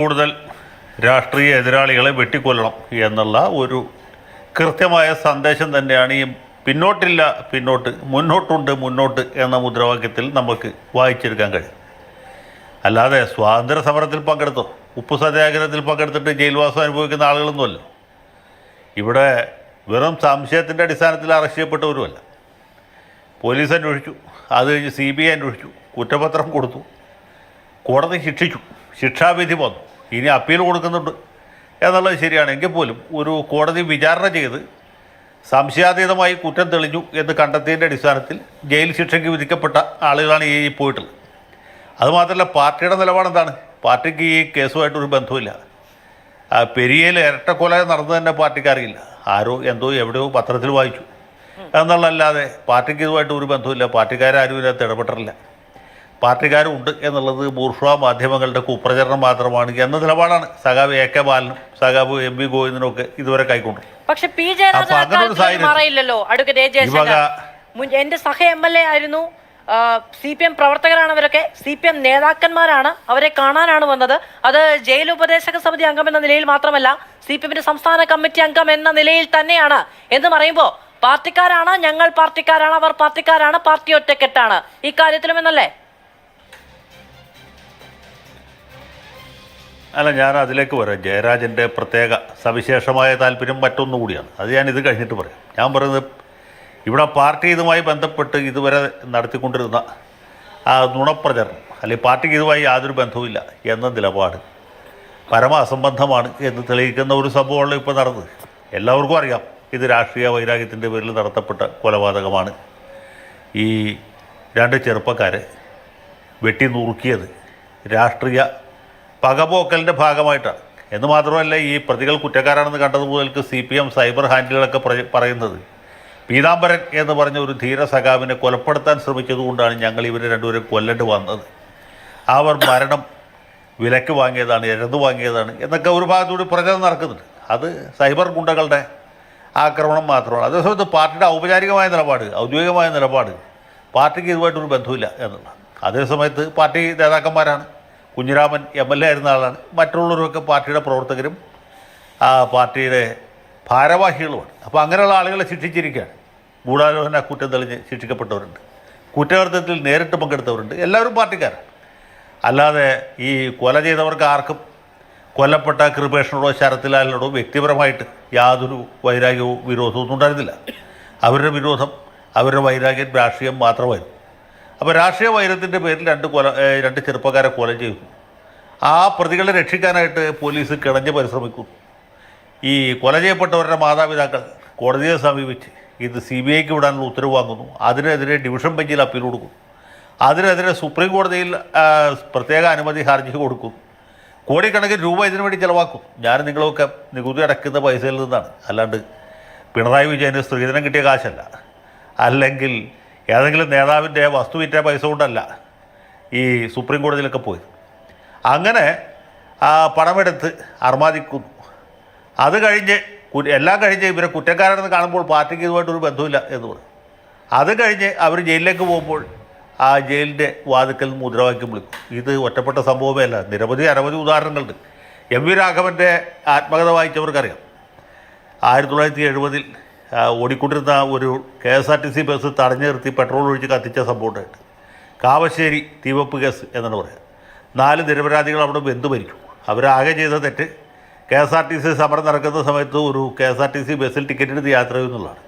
കൂടുതൽ രാഷ്ട്രീയ എതിരാളികളെ വെട്ടിക്കൊല്ലണം എന്നുള്ള ഒരു കൃത്യമായ സന്ദേശം തന്നെയാണ് ഈ പിന്നോട്ടില്ല പിന്നോട്ട് മുന്നോട്ടുണ്ട് മുന്നോട്ട് എന്ന മുദ്രാവാക്യത്തിൽ നമുക്ക് വായിച്ചെടുക്കാൻ കഴിയും. അല്ലാതെ സ്വാതന്ത്ര്യ സമരത്തിൽ പങ്കെടുത്തോ ഉപ്പു സത്യാഗ്രഹത്തിൽ പങ്കെടുത്തിട്ട് ജയിൽവാസം അനുഭവിക്കുന്ന ആളുകളൊന്നുമല്ല. ഇവിടെ വെറും സംശയത്തിന്റെ അടിസ്ഥാനത്തിൽ അറസ്റ്റ് ചെയ്യപ്പെട്ടവരുമല്ല. പോലീസ് അന്വേഷിച്ചു അത് കഴിഞ്ഞ് സി ബി ഐ അന്വേഷിച്ചു കുറ്റപത്രം കൊടുത്തു കോടതി ശിക്ഷിച്ചു ശിക്ഷാവിധി വന്നു. ഇനി അപ്പീൽ കൊടുക്കുന്നുണ്ട്. എന്നുള്ളത് ശരിയാണ് എങ്കിൽ പോലും ഒരു കോടതി വിചാരണ ചെയ്ത് സംശയാതീതമായി കുറ്റം തെളിഞ്ഞു എന്ന് കണ്ടെത്തിയതിന്റെ അടിസ്ഥാനത്തിൽ ജയിൽ ശിക്ഷയ്ക്ക് വിധിക്കപ്പെട്ട ആളുകളാണ് ഈ പോയിട്ടുള്ളത്. അതുമാത്രമല്ല പാർട്ടിയുടെ നിലപാടെന്താണ്? പാർട്ടിക്ക് ഈ കേസുമായിട്ടൊരു ബന്ധമില്ല പെരിയയിൽ ഇരട്ടക്കൊല നടന്നു തന്നെ പാർട്ടിക്കറിയില്ല ആരോ എന്തോ എവിടെയോ പത്രത്തിൽ വായിച്ചു. എന്നുള്ളതല്ലാതെ പാർട്ടിക്ക് ഇതുമായിട്ട് ഒരു ബന്ധമില്ല പാർട്ടിക്കാരും ഇതിനകത്ത് ഇടപെട്ടിട്ടില്ല. പാർട്ടിക്കാരും ഉണ്ട് എന്നുള്ളത് ബൂർഷ്വാ മാധ്യമങ്ങളുടെ കുപ്രചരണം മാത്രമാണ് എന്ന നിലപാടാണ് സഖാവ് എ കെ ബാലനും സഖാവ് എം വി ഗോവിന്ദനും ഒക്കെ ഇതുവരെ കൈക്കൊണ്ടു പക്ഷെ പി എന്റെ സഹ എം എൽ എ ആയിരുന്നു. സി പി എം പ്രവർത്തകരാണ് അവരൊക്കെ. സി പി എം നേതാക്കന്മാരാണ് അവരെ കാണാനാണ് വന്നത്. അത് ജയിൽ ഉപദേശക സമിതി അംഗം എന്ന നിലയിൽ മാത്രമല്ല സി പി എമ്മിന്റെ സംസ്ഥാന കമ്മിറ്റി അംഗം എന്ന നിലയിൽ തന്നെയാണ്. എന്ന് പറയുമ്പോൾ പാർട്ടിക്കാരാണ് ഞങ്ങൾ പാർട്ടിക്കാരാണ് അവർ പാർട്ടിക്കാരാണ് പാർട്ടി ഒറ്റക്കെട്ടാണ്. ഇക്കാര്യത്തിലും എന്നല്ലേ? അല്ല ഞാൻ അതിലേക്ക് വരാം ജയരാജന്റെ പ്രത്യേക സവിശേഷമായ താല്പര്യം മറ്റൊന്നു കൂടിയാണ് അത് ഞാൻ ഇത് കഴിഞ്ഞിട്ട് പറയാം. ഞാൻ പറയുന്നത് ഇവിടെ പാർട്ടി ഇതുമായി ബന്ധപ്പെട്ട് ഇതുവരെ നടത്തിക്കൊണ്ടിരുന്ന ആ നുണപ്രചരണം അല്ലെങ്കിൽ പാർട്ടിക്ക് ഇതുമായി യാതൊരു ബന്ധവുമില്ല എന്ന നിലപാട് പരമ അസംബന്ധമാണ് എന്ന് തെളിയിക്കുന്ന ഒരു സംഭവമാണ് ഇപ്പോൾ നടന്നത്. എല്ലാവർക്കും അറിയാം ഇത് രാഷ്ട്രീയ വൈരാഗ്യത്തിന്റെ പേരിൽ നടത്തപ്പെട്ട കൊലപാതകമാണ്. ഈ രണ്ട് ചെറുപ്പക്കാരെ വെട്ടി നുറുക്കിയത് രാഷ്ട്രീയ പകപോക്കലിന്റെ ഭാഗമായിട്ടാണ്. എന്ന് മാത്രമല്ല ഈ പ്രതികൾ കുറ്റക്കാരാണെന്ന് കണ്ടത് മുതൽക്ക് സി പി എം സൈബർ ഹാൻഡിലുകളൊക്കെ പറ- പറയുന്നത്. പീതാംബരൻ എന്ന് പറഞ്ഞ ഒരു ധീര സഖാവിനെ കൊലപ്പെടുത്താൻ ശ്രമിച്ചതുകൊണ്ടാണ് ഞങ്ങൾ ഇവരെ രണ്ടുപേരും കൊല്ലേണ്ടി വന്നത്. അവർ മരണം വിലക്ക് വാങ്ങിയതാണ് എഴുതു വാങ്ങിയതാണ് എന്നൊക്കെ ഒരു ഭാഗത്തുകൂടി പ്രചരണം നടക്കുന്നുണ്ട്. അത് സൈബർ ഗുണ്ടകളുടെ ആക്രമണം മാത്രമാണ്. അതേസമയത്ത് പാർട്ടിയുടെ ഔപചാരികമായ നിലപാട് ഔദ്യോഗികമായ നിലപാട് പാർട്ടിക്ക് ഇതുമായിട്ടൊരു ബന്ധമില്ല എന്നുള്ള അതേസമയത്ത് പാർട്ടി നേതാക്കന്മാരാണ്. കുഞ്ഞിരാമൻ എം എൽ എ ആയിരുന്ന ആളാണ്. മറ്റുള്ളവരൊക്കെ പാർട്ടിയുടെ പ്രവർത്തകരും പാർട്ടിയുടെ ഭാരവാഹികളുമാണ്. അപ്പോൾ അങ്ങനെയുള്ള ആളുകളെ ശിക്ഷിച്ചിരിക്കുകയാണ്. ഗൂഢാലോചന കുറ്റം തെളിഞ്ഞ് ശിക്ഷിക്കപ്പെട്ടവരുണ്ട്. കുറ്റകൃത്യത്തിൽ നേരിട്ട് പങ്കെടുത്തവരുണ്ട്. എല്ലാവരും പാർട്ടിക്കാരാണ്. അല്ലാതെ ഈ കൊല ചെയ്തവർക്ക് ആർക്കും കൊല്ലപ്പെട്ട കൃപേഷനോടോ ശരത്ലാലിനോടോ വ്യക്തിപരമായിട്ട് യാതൊരു വൈരാഗ്യവും വിരോധവും ഒന്നും ഉണ്ടായിരുന്നില്ല. അവരുടെ വിരോധം അവരുടെ വൈരാഗ്യം രാഷ്ട്രീയം മാത്രമായിരുന്നു. അപ്പോൾ രാഷ്ട്രീയ വൈരത്തിന്റെ പേരിൽ രണ്ട് കൊല രണ്ട് ചെറുപ്പക്കാരെ കൊല ചെയ്തു. ആ പ്രതികളെ രക്ഷിക്കാനായിട്ട് പോലീസ് കിണഞ്ഞ് പരിശ്രമിക്കുന്നു ഈ കൊല ചെയ്യപ്പെട്ടവരുടെ മാതാപിതാക്കൾ കോടതിയെ സമീപിച്ച് ഇത് സി ബി ഐക്ക് വിടാനുള്ള ഉത്തരവ് വാങ്ങുന്നു. അതിനെതിരെ ഡിവിഷൻ ബെഞ്ചിൽ അപ്പീൽ കൊടുക്കുന്നു അതിനെതിരെ സുപ്രീം കോടതിയിൽ പ്രത്യേക അനുമതി ഹർജി കൊടുക്കും. കോടിക്കണക്കിന് രൂപ ഇതിനു വേണ്ടി ചിലവാക്കും. ഞാൻ നിങ്ങളൊക്കെ നികുതി അടയ്ക്കുന്ന പൈസയിൽ നിന്നാണ്. അല്ലാണ്ട് പിണറായി വിജയന് സ്ത്രീധനം കിട്ടിയ കാശല്ല. അല്ലെങ്കിൽ ഏതെങ്കിലും നേതാവിന്റെ വസ്തു വിറ്റ പൈസ കൊണ്ടല്ല ഈ സുപ്രീം കോടതിയിലൊക്കെ പോയി അങ്ങനെ പണമെടുത്ത് അർമാദിക്കുന്നു. അത് കഴിഞ്ഞ് എല്ലാം കഴിഞ്ഞ് ഇവരെ കുറ്റക്കാരാണെന്ന് കാണുമ്പോൾ പാർട്ടിക്ക് ഇതുമായിട്ടൊരു ബന്ധമില്ല എന്ന് പറയും അത് കഴിഞ്ഞ് അവർ ജയിലിലേക്ക് പോകുമ്പോൾ ആ ജയിലിന്റെ വാതിക്കൽ മുദ്രാവാക്യം വിളിക്കും. ഇത് ഒറ്റപ്പെട്ട സംഭവമേ അല്ല. നിരവധി അനവധി ഉദാഹരണങ്ങളുണ്ട്. എം വി രാഘവന്റെ ആത്മകഥ വായിച്ചവർക്കറിയാം. ആയിരത്തി തൊള്ളായിരത്തി എഴുപതിൽ ഓടിക്കൊണ്ടിരുന്ന ഒരു K S R T C bus തടഞ്ഞു നിർത്തി പെട്രോൾ ഒഴിച്ച് കത്തിച്ച സംഭവമുണ്ടായിട്ട് കാവശ്ശേരി തീവപ്പ് കേസ് എന്നാണ് പറയുക നാല് നിരപരാധികൾ അവിടെ ബന്ധു മരിച്ചു. അവരാകെ ചെയ്ത തെറ്റ് K S R T C സമരം നടക്കുന്ന സമയത്ത് ഒരു K S R T C ബസ്സിൽ ടിക്കറ്റ് എടുത്ത് യാത്ര ചെയ്യുന്നുള്ളതാണ്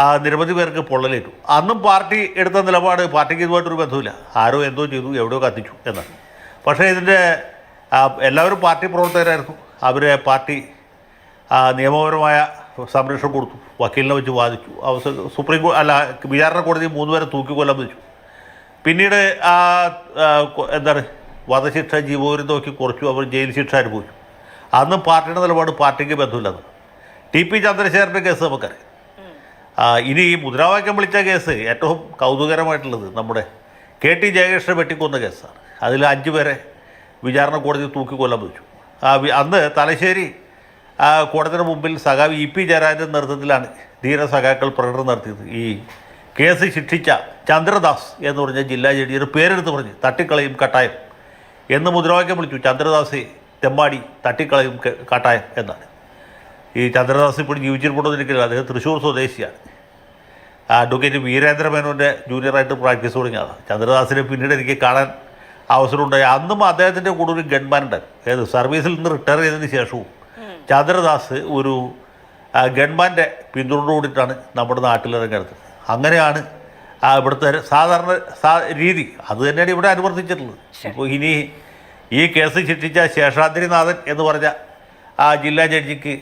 ആ നിരവധി പേർക്ക് പൊള്ളലേറ്റു. അന്നും പാർട്ടി എടുത്ത നിലപാട് പാർട്ടിക്ക് ഇതുമായിട്ടൊരു ബന്ധമില്ല ആരോ എന്തോ ചെയ്തു എവിടെയോ കത്തിച്ചു എന്നാണ്. പക്ഷേ ഇതിന്റെ എല്ലാവരും പാർട്ടി പ്രവർത്തകരായിരുന്നു. അവരെ പാർട്ടി നിയമപരമായ സംരക്ഷണം കൊടുത്തു. വക്കീലിനെ വെച്ച് വാദിച്ചു. അവസരം സുപ്രീം കോടതി അല്ല വിചാരണ കോടതി മൂന്ന് പേരെ തൂക്കിക്കൊല്ലാൻ വിധിച്ചു. പിന്നീട് ആ എന്താണ് വധശിക്ഷ നോക്കി കുറച്ചു. അവർ ജയിൽ ശിക്ഷ അനുഭവിച്ചു അന്ന് പാർട്ടിയുടെ നിലപാട് പാർട്ടിക്ക് ബന്ധമില്ലെന്ന്. ടി പി ചന്ദ്രശേഖരന്റെ കേസ് നമുക്കറിയാം. ഇനി ഈ മുദ്രാവാക്യം വിളിച്ച കേസ് ഏറ്റവും കൗതുകരമായിട്ടുള്ളത് നമ്മുടെ കെ ടി ജയകൃഷ്ണൻ വെട്ടിക്കൊന്ന കേസാണ്. അതിൽ അഞ്ച് പേരെ വിചാരണ കോടതി തൂക്കി വെച്ചു അന്ന് തലശ്ശേരി ആ, കോടതിയുടെ മുമ്പിൽ സഖാവ് ഇ പി ജയരാജന്റെ നേതൃത്വത്തിലാണ് ധീര സഖാക്കൾ പ്രകടനം നടത്തിയത്. ഈ കേസ് ശിക്ഷിച്ച ചന്ദ്രദാസ് എന്ന് പറഞ്ഞ ജില്ലാ ജഡ്ജിയുടെ പേരെടുത്ത് പറഞ്ഞ് തട്ടിക്കളയും കട്ടായം എന്ന് മുദ്രാവാക്യം വിളിച്ചു. ചന്ദ്രദാസ് തെമ്മാടി തട്ടിക്കളയും കട്ടായം എന്നാണ്. ഈ ചന്ദ്രദാസ് ഇപ്പോൾ ജീവിച്ചിരിപ്പുണ്ടെന്നിരിക്കില്ല അദ്ദേഹം തൃശ്ശൂർ സ്വദേശിയാണ്. അഡ്വക്കേറ്റ് വീരേന്ദ്ര മേനോന്റെ ജൂനിയറായിട്ട് പ്രാക്ടീസ് തുടങ്ങിയതാണ്. ചന്ദ്രദാസിനെ പിന്നീട് എനിക്ക് കാണാൻ അവസരമുണ്ടായി. അന്നും അദ്ദേഹത്തിന്റെ കൂടെ ഒരു ഗൺമാൻ ഉണ്ടായിരുന്നു ഏത് സർവീസിൽ നിന്ന് റിട്ടയർ ചെയ്തതിന് ശേഷവും ചന്ദ്രദാസ് ഒരു ആ, പിന്തുണയോടുകൂടിയിട്ടാണ് നമ്മുടെ നാട്ടിലിറങ്ങിയത്. അങ്ങനെയാണ് ഇവിടുത്തെ സാധാരണ സാ രീതി. അത് തന്നെയാണ് ഇവിടെ അനുവർത്തിച്ചിട്ടുള്ളത്. അപ്പോൾ ഇനി ഈ കേസ് ശിക്ഷിച്ച ശേഷാദ്രിനാഥൻ എന്ന് പറഞ്ഞ ആ ജില്ലാ ജഡ്ജിക്ക്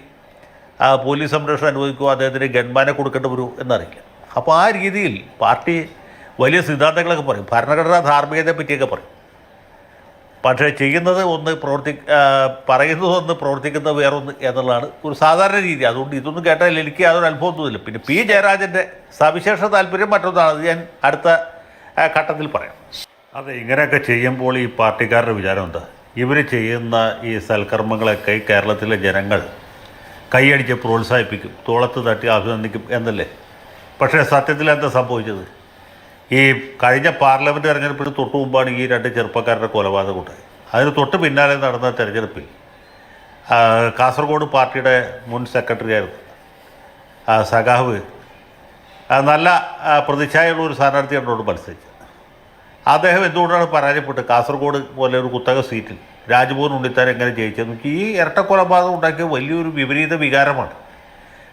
പോലീസ് സംരക്ഷണം അനുവദിക്കുമോ അദ്ദേഹത്തിന് ഗൺമാനെ കൊടുക്കേണ്ടി വരൂ എന്നറിയില്ല. അപ്പോൾ ആ രീതിയിൽ പാർട്ടി വലിയ സിദ്ധാന്തങ്ങളൊക്കെ പറയും. ഭരണഘടനാ ധാർമ്മികതയെ പറ്റിയൊക്കെ പറയും. പക്ഷേ ചെയ്യുന്നത് ഒന്ന് പ്രവർത്തി പറയുന്നത് ഒന്ന് പ്രവർത്തിക്കുന്നത് വേറൊന്ന് എന്നുള്ളതാണ് ഒരു സാധാരണ രീതി. അതുകൊണ്ട് ഇതൊന്നും കേട്ടാൽ എനിക്ക് യാതൊരു തോന്നില്ല. പിന്നെ പി ജയരാജന്റെ സവിശേഷ താല്പര്യം മറ്റൊന്നാണ്. അത് ഞാൻ അടുത്ത ഘട്ടത്തിൽ പറയാം. അതെ ഇങ്ങനെയൊക്കെ ചെയ്യുമ്പോൾ ഈ പാർട്ടിക്കാരുടെ വിചാരം എന്താ? ഇവർ ചെയ്യുന്ന ഈ സൽക്കർമ്മങ്ങളൊക്കെ കേരളത്തിലെ ജനങ്ങൾ കൈയടിച്ച് പ്രോത്സാഹിപ്പിക്കും തോളത്ത് തട്ടി അഭിനന്ദിക്കും എന്നല്ലേ? പക്ഷേ സത്യത്തിൽ എന്താ സംഭവിച്ചത്? ഈ കഴിഞ്ഞ പാർലമെന്റ് തെരഞ്ഞെടുപ്പിന് തൊട്ട് മുമ്പാണ് ഈ രണ്ട് ചെറുപ്പക്കാരുടെ കൊലപാതകം ഉണ്ടായത്. അതിന് തൊട്ട് പിന്നാലെ നടന്ന തെരഞ്ഞെടുപ്പിൽ കാസർഗോഡ് പാർട്ടിയുടെ മുൻ സെക്രട്ടറി ആയിരുന്നു. സഖാവ് നല്ല പ്രതിച്ഛായുള്ള ഒരു സ്ഥാനാർത്ഥി എന്നോട് മത്സരിച്ചത് അദ്ദേഹം എന്തുകൊണ്ടാണ് പരാജയപ്പെട്ട് കാസർഗോഡ് പോലെ ഒരു കുത്തക സീറ്റിൽ രാജ്ഭവൻ ഉണ്ണിത്താൻ എങ്ങനെ ജയിച്ചതെന്ന് വെച്ചാൽ ഈ ഇരട്ടക്കൊലപാതകം ഉണ്ടാക്കിയ വലിയൊരു വിപരീത വികാരമാണ്.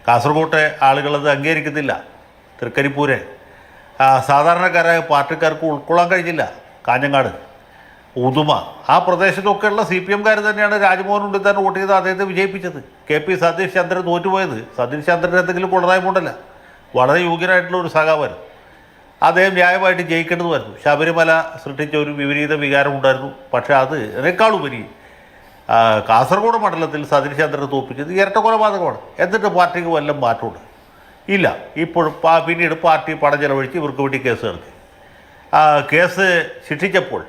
കാസർഗോട്ടെ ആളുകളത് അംഗീകരിക്കുന്നില്ല. തൃക്കരിപ്പൂരെ സാധാരണക്കാരായ പാർട്ടിക്കാർക്ക് ഉൾക്കൊള്ളാൻ കഴിഞ്ഞില്ല. കാഞ്ഞങ്ങാട് ഉദുമ ആ പ്രദേശത്തൊക്കെയുള്ള സി പി എംകാർ തന്നെയാണ് രാജ്മോഹൻ ഉണ്ണിത്താൻ വോട്ട് ചെയ്ത് അദ്ദേഹത്തെ വിജയിപ്പിച്ചത്. കെ പി സതീഷ് ചന്ദ്രൻ തോറ്റുപോയത്. സതീഷ് ചന്ദ്രൻ എന്തെങ്കിലും കൊള്ളതായ്മ വളരെ യോഗ്യനായിട്ടുള്ള ഒരു സഖാവായിരുന്നു അദ്ദേഹം ന്യായമായിട്ട് ജയിക്കേണ്ടതുമായിരുന്നു. ശബരിമല സൃഷ്ടിച്ച ഒരു വിപരീത വികാരം ഉണ്ടായിരുന്നു. പക്ഷേ അത് അതിനേക്കാളുപരി കാസർഗോഡ് മണ്ഡലത്തിൽ സതീഷ് ചന്ദ്രനെ തോൽപ്പിച്ചത് ഇരട്ട കൊലപാതകമാണ് എന്നിട്ട് പാർട്ടിക്ക് വല്ല മാറ്റമുണ്ട്? ഇല്ല. ഇപ്പോൾ പിന്നീട് പാർട്ടി പണം ചെലവഴിച്ച് ഇവർക്ക് വേണ്ടി കേസ് നടത്തി ആ കേസ് ശിക്ഷിച്ചപ്പോൾ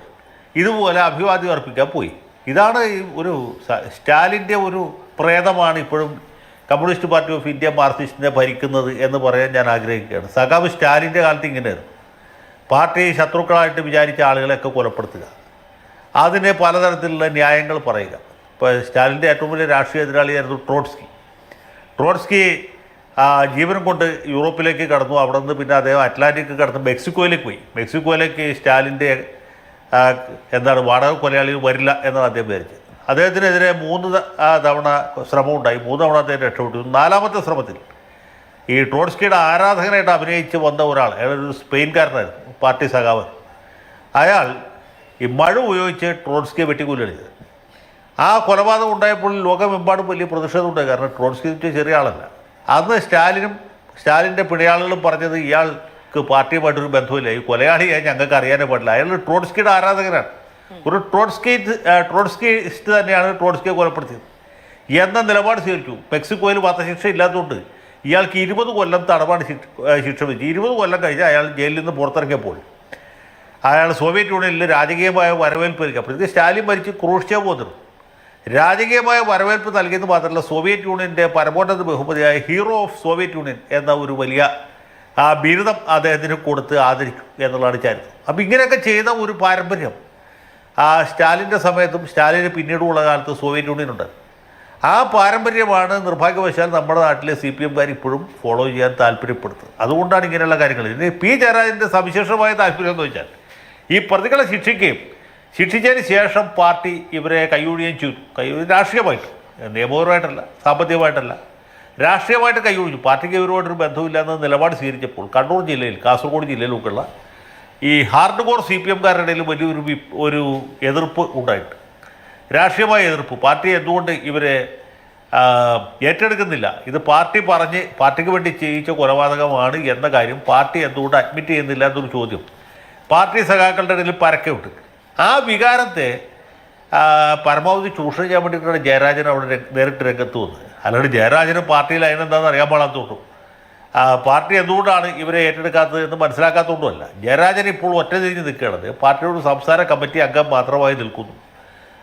ഇതുപോലെ അഭിവാദ്യം അർപ്പിക്കാൻ പോയി. ഇതാണ് ഒരു സ്റ്റാലിന്റെ ഒരു പ്രേതമാണ് ഇപ്പോഴും കമ്മ്യൂണിസ്റ്റ് പാർട്ടി ഓഫ് ഇന്ത്യ മാർക്സിസ്റ്റിനെ ഭരിക്കുന്നത് എന്ന് പറയാൻ ഞാൻ ആഗ്രഹിക്കുകയാണ്. സഖാവ് സ്റ്റാലിന്റെ കാലത്ത് ഇങ്ങനെയായിരുന്നു. പാർട്ടി ശത്രുക്കളായിട്ട് വിചാരിച്ച ആളുകളെയൊക്കെ കൊലപ്പെടുത്തുക. അതിനെ പലതരത്തിലുള്ള ന്യായങ്ങൾ പറയുക. ഇപ്പോൾ സ്റ്റാലിന്റെ ഏറ്റവും വലിയ രാഷ്ട്രീയ എതിരാളിയായിരുന്നു ട്രോട്സ്കി. ട്രോട്സ്കി ജീവനം കൊണ്ട് യൂറോപ്പിലേക്ക് കടന്നു. അവിടെ നിന്ന് പിന്നെ അദ്ദേഹം അറ്റ്ലാന്റിക് കടന്ന് മെക്സിക്കോയിലേക്ക് പോയി. മെക്സിക്കോയിലേക്ക് സ്റ്റാലിന്റെ എന്താണ് വാടക കൊലയാളികൾ വരില്ല എന്നാണ് അദ്ദേഹം വിചാരിച്ചത്. അദ്ദേഹത്തിനെതിരെ മൂന്ന് തവണ ശ്രമം ഉണ്ടായി മൂന്ന് തവണ അദ്ദേഹം രക്ഷപ്പെട്ടു. നാലാമത്തെ ശ്രമത്തിൽ ഈ ട്രോട്സ്കിയുടെ ആരാധകനായിട്ട് അഭിനയിച്ച് വന്ന ഒരാൾ അയാൾ ഒരു സ്പെയിൻകാരനായിരുന്നു പാർട്ടി സഖാവ്. അയാൾ ഈ മഴ ഉപയോഗിച്ച് ട്രോട്സ്കിയെ വെട്ടിക്കൊല്ലരുത് ആ കൊലപാതകം ഉണ്ടായപ്പോൾ ലോകമെമ്പാടും വലിയ പ്രതിഷേധം ഉണ്ടായി. കാരണം ട്രോട്സ്കി ചെറിയ ആളല്ല. അന്ന് സ്റ്റാലിനും സ്റ്റാലിന്റെ പിണയാളുകളും പറഞ്ഞത് ഇയാൾക്ക് പാർട്ടിയുമായിട്ടൊരു ബന്ധമില്ല ഈ കൊലയാളിയായി ഞങ്ങൾക്ക് അറിയാനേ പാടില്ല. അയാൾ ട്രോട്സ്കിയുടെ ആരാധകനാണ്. ഒരു ട്രോട്സ്കി ട്രോട്സ്കിസ്റ്റ് തന്നെയാണ് ട്രോട്സ്കിയെ കൊലപ്പെടുത്തിയത്. എന്ന നിലപാട് സ്വീകരിച്ചു. മെക്സിക്കോയിൽ വധശിക്ഷ ഇല്ലാത്തതുകൊണ്ട് ഇയാൾക്ക് ഇരുപത് കൊല്ലം തടവാണ് ശിക്ഷ ശിക്ഷ വിധിച്ചു ഇരുപത് കൊല്ലം കഴിഞ്ഞ് അയാൾ ജയിലിൽ നിന്ന് പുറത്തിറങ്ങിയപ്പോൾ അയാൾ സോവിയറ്റ് യൂണിയനിൽ രാജകീയമായ വരവേൽപ്പ് അപ്പോഴത്തേക്ക് സ്റ്റാലിൻ മരിച്ച് ക്രൂഷ്യ വന്നിരുന്നു രാജകീയമായ വരവേൽപ്പ് നൽകിയത് മാത്രമല്ല സോവിയറ്റ് യൂണിയന്റെ പരമോന്നത ബഹുമതിയായ ഹീറോ ഓഫ് സോവിയറ്റ് യൂണിയൻ എന്ന ഒരു വലിയ ആ ബിരുദം അദ്ദേഹത്തിന് കൊടുത്ത് ആദരിക്കും എന്നുള്ളതാണ് ചരിത്രം. അപ്പോൾ ഇങ്ങനെയൊക്കെ ചെയ്ത ഒരു പാരമ്പര്യം ആ സ്റ്റാലിന്റെ സമയത്തും സ്റ്റാലിന് പിന്നീടുള്ള കാലത്ത് സോവിയറ്റ് യൂണിയൻ ഉണ്ട്. ആ പാരമ്പര്യമാണ് നിർഭാഗ്യവശാൽ നമ്മുടെ നാട്ടിലെ സി പി എംകാർ ഇപ്പോഴും ഫോളോ ചെയ്യാൻ താല്പര്യപ്പെടുന്നത്. അതുകൊണ്ടാണ് ഇങ്ങനെയുള്ള കാര്യങ്ങൾ. ഇനി പി ജയരാജന്റെ സവിശേഷമായ താല്പര്യം എന്ന് വെച്ചാൽ ഈ പ്രതികളെ ശിക്ഷിക്കുകയും ശിക്ഷിച്ചതിന് ശേഷം പാർട്ടി ഇവരെ കൈയൊഴിയുകയും ചെയ്തു. കൈ രാഷ്ട്രീയമായിട്ട്. നിയമപരമായിട്ടല്ല സാമ്പത്തികമായിട്ടല്ല. രാഷ്ട്രീയമായിട്ട് കൈയൊഴിഞ്ഞു. പാർട്ടിക്ക് ഇവരുമായിട്ടൊരു ബന്ധമില്ലാന്ന് നിലപാട് സ്വീകരിച്ചപ്പോൾ കണ്ണൂർ ജില്ലയിൽ കാസർഗോഡ് ജില്ലയിലൊക്കെയുള്ള ഈ ഹാർഡ് കോർ സി പി എംകാരുടെ ഇടയിൽ വലിയൊരു ഒരു എതിർപ്പ് ഉണ്ടായിട്ട്. രാഷ്ട്രീയമായ എതിർപ്പ്. പാർട്ടി എന്തുകൊണ്ട് ഇവരെ ഏറ്റെടുക്കുന്നില്ല? ഇത് പാർട്ടി പറഞ്ഞ് പാർട്ടിക്ക് വേണ്ടി ചെയ്യിച്ച കൊലപാതകമാണ് എന്ന കാര്യം പാർട്ടി എന്തുകൊണ്ട് അഡ്മിറ്റ് ചെയ്യുന്നില്ല എന്നൊരു ചോദ്യം. പാർട്ടി സഖാക്കളുടെ ഇടയിൽ പരക്കുണ്ട് ആ വികാരത്തെ പരമാവധി ചൂഷണം ചെയ്യാൻ വേണ്ടിയിട്ടാണ് ജയരാജൻ അവിടെ നേരിട്ട് രംഗത്ത് വന്നത്. അല്ലാണ്ട് ജയരാജനും പാർട്ടിയിൽ അതിനെന്താണെന്ന് അറിയാൻ പാടാത്തതുകൊണ്ടും ആ, പാർട്ടി എന്തുകൊണ്ടാണ് ഇവരെ ഏറ്റെടുക്കാത്തത് എന്ന് മനസ്സിലാക്കാത്തതുകൊണ്ടുമല്ല ജയരാജൻ ഇപ്പോൾ ഒറ്റ തിരിഞ്ഞ് നിൽക്കുന്നത് പാർട്ടിയുടെ സംസ്ഥാന കമ്മിറ്റി അംഗം മാത്രമായി നിൽക്കുന്നു.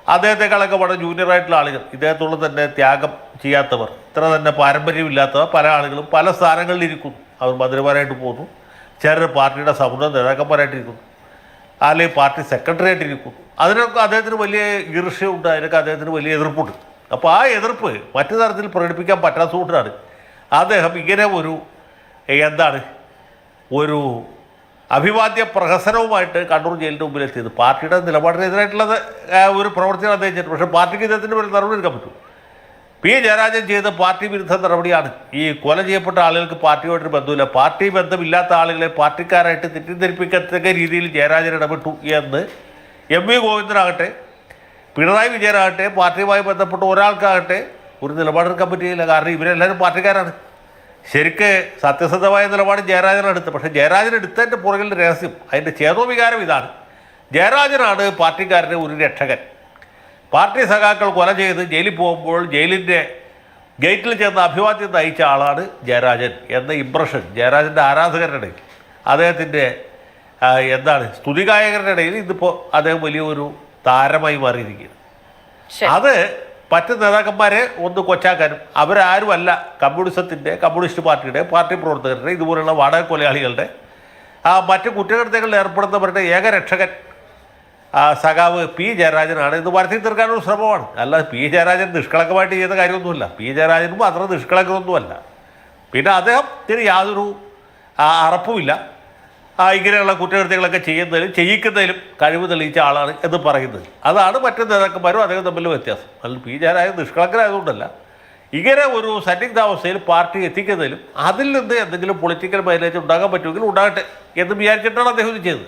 അദ്ദേഹത്തെക്കാളൊക്കെ വളരെ ജൂനിയറായിട്ടുള്ള ആളുകൾ. ഇദ്ദേഹത്തോളം തന്നെ ത്യാഗം ചെയ്യാത്തവർ ഇത്ര തന്നെ പാരമ്പര്യമില്ലാത്തവർ പല ആളുകളും പല സ്ഥാനങ്ങളിലിരിക്കുന്നു. അവർ മന്ത്രിമാരായിട്ട് പോകുന്നു. ചിലർ പാർട്ടിയുടെ സമുദ്ര നേതാക്കന്മാരായിട്ട് ഇരിക്കുന്നു അല്ലെങ്കിൽ പാർട്ടി സെക്രട്ടറിയായിട്ട് ഇരിക്കും അതിനൊക്കെ അദ്ദേഹത്തിന് വലിയ ഈർഷ്യമുണ്ട് അതിനൊക്കെ അദ്ദേഹത്തിന് വലിയ എതിർപ്പുണ്ട്. അപ്പോൾ ആ എതിർപ്പ് മറ്റു തരത്തിൽ പ്രകടിപ്പിക്കാൻ പറ്റാത്തതുകൊണ്ടാണ് അദ്ദേഹം ഇങ്ങനെ ഒരു എന്താണ് ഒരു അഭിവാദ്യ പ്രഹസനവുമായിട്ട് കണ്ണൂർ ജയിലിന്റെ മുമ്പിലെത്തിയത് പാർട്ടിയുടെ നിലപാടിനെതിരായിട്ടുള്ളത് ആ, ഒരു പ്രവർത്തനം അദ്ദേഹം ചെയ്തിട്ടുണ്ട് പക്ഷേ പാർട്ടിക്ക് ഇദ്ദേഹത്തിന്റെ ഒരു നടപടി എടുക്കാൻ പറ്റും പി ജയരാജൻ ചെയ്ത പാർട്ടി വിരുദ്ധ നടപടിയാണ്. ഈ കൊല ചെയ്യപ്പെട്ട ആളുകൾക്ക് പാർട്ടിയോടൊരു ബന്ധമില്ല പാർട്ടി ബന്ധമില്ലാത്ത ആളുകളെ പാർട്ടിക്കാരായിട്ട് തെറ്റിദ്ധരിപ്പിക്കത്തക്ക രീതിയിൽ ജയരാജൻ ഇടപെട്ടു എന്ന് എം വി ഗോവിന്ദനാകട്ടെ പിണറായി വിജയനാകട്ടെ പാർട്ടിയുമായി ബന്ധപ്പെട്ട ഒരാൾക്കാകട്ടെ ഒരു നിലപാടെടുക്കാൻ പറ്റിയില്ല. കാരണം ഇവരെല്ലാവരും പാർട്ടിക്കാരാണ്. ശരിക്ക് സത്യസന്ധമായ നിലപാട് ജയരാജനെടുത്ത് പക്ഷേ ജയരാജൻ എടുത്തതിന്റെ പുറകിൽ രഹസ്യം അതിന്റെ ചേതോവികാരം ഇതാണ്. ജയരാജനാണ് പാർട്ടിക്കാരന്റെ ഒരു രക്ഷകൻ. പാർട്ടി സഖാക്കൾ കൊല ചെയ്ത് ജയിലിൽ പോകുമ്പോൾ ജയിലിന്റെ ഗേറ്റിൽ ചെന്ന് അഭിവാദ്യം നയിച്ച ആളാണ് ജയരാജൻ എന്ന ഇമ്പ്രഷൻ ജയരാജന്റെ ആരാധകരുടെ ഇടയിൽ. അദ്ദേഹത്തിന്റെ എന്താണ് സ്തുതിഗായകരുടെ ഇടയിൽ ഇതിപ്പോൾ അദ്ദേഹം വലിയൊരു താരമായി മാറിയിരിക്കുകയാണ്. അത് മറ്റ് നേതാക്കന്മാരെ ഒന്ന് കൊച്ചാക്കാനും അവരാരുമല്ല കമ്മ്യൂണിസത്തിന്റെ കമ്മ്യൂണിസ്റ്റ് പാർട്ടിയുടെ പാർട്ടി പ്രവർത്തകരുടെ ഇതുപോലുള്ള വാടക കൊലയാളികളുടെ ആ മറ്റ് കുറ്റകൃത്യങ്ങളിൽ ഏർപ്പെടുന്നവരുടെ ഏകരക്ഷകൻ സഖാവ് പി ജയരാജനാണ് ഇത് വരുത്തി തീർക്കാനുള്ള ശ്രമമാണ്. അല്ല പി ജയരാജൻ നിഷ്കളങ്കമായിട്ട് ചെയ്ത കാര്യമൊന്നുമില്ല. പി ജയരാജനും അത്ര നിഷ്കളങ്കമൊന്നുമല്ല പിന്നെ അദ്ദേഹത്തിന് യാതൊരു അറപ്പുമില്ല. ഇങ്ങനെയുള്ള കുറ്റകൃത്യങ്ങളൊക്കെ ചെയ്യുന്നതിലും ചെയ്യിക്കുന്നതിലും കഴിവ് തെളിയിച്ച ആളാണ് എന്ന് പറയുന്നത്. അതാണ് മറ്റു നേതാക്കന്മാരും അദ്ദേഹം തമ്മിൽ വ്യത്യാസം. അല്ല പി ജയരാജൻ നിഷ്കളങ്കരായതുകൊണ്ടല്ല ഇങ്ങനെ ഒരു സന്നിഗ്ധാവസ്ഥയിൽ പാർട്ടി എത്തിക്കുന്നതിലും അതിൽ നിന്ന് എന്തെങ്കിലും പൊളിറ്റിക്കൽ മൈലേജ് ഉണ്ടാകാൻ പറ്റുമെങ്കിൽ ഉണ്ടാകട്ടെ എന്ന് വിചാരിച്ചിട്ടാണ് അദ്ദേഹം ഇത് ചെയ്തത്.